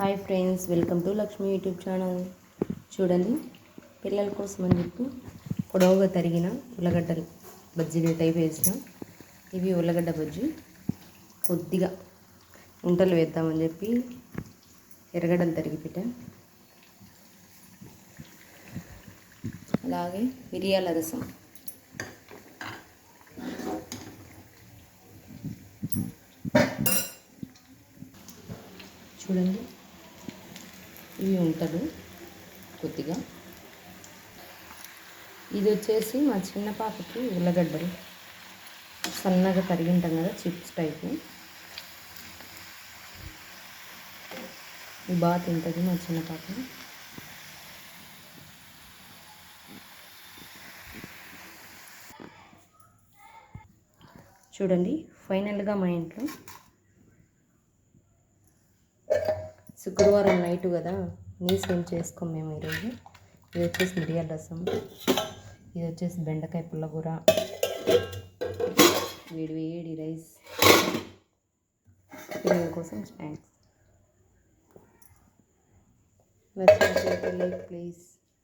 Hi friends welcome to Lakshmi YouTube channel. చూడండి పిల్లల కోసం అని చెప్పి పొడవుగా తరిగిన ఉల్లగడ్డలు బజ్జీలు టైప్ వేసిన. ఇవి ఉల్లగడ్డ బజ్జీ. కొద్దిగా ఉంటలు వేద్దామని చెప్పి ఎర్రగడ్డలు తరిగి పెట్టాను అలాగే మిరియాల రసం. చూడండి. ఇవి ఉంటాడు కొద్దిగా. ఇది వచ్చేసి మా చిన్న పాపకి ఉల్లగడ్డలు. సన్నగా తరిగింటాం కదా చిప్స్ టైపు. ఇది బాగా తింటుంది మా చిన్న పాప. చూడండి ఫైనల్గా మా ఇంట్లో శుక్రవారం నైట్ కదా నీస్ ఏం చేసుకోం మేము ఈరోజు. ఇది వచ్చేసి మిరియాల రసం. ఇది వచ్చేసి బెండకాయ పుల్లకూర వేడి వేడి రైస్ పిల్లల కోసం స్నాక్స్ నచ్చినట్లయితే లైక్ ప్లీజ్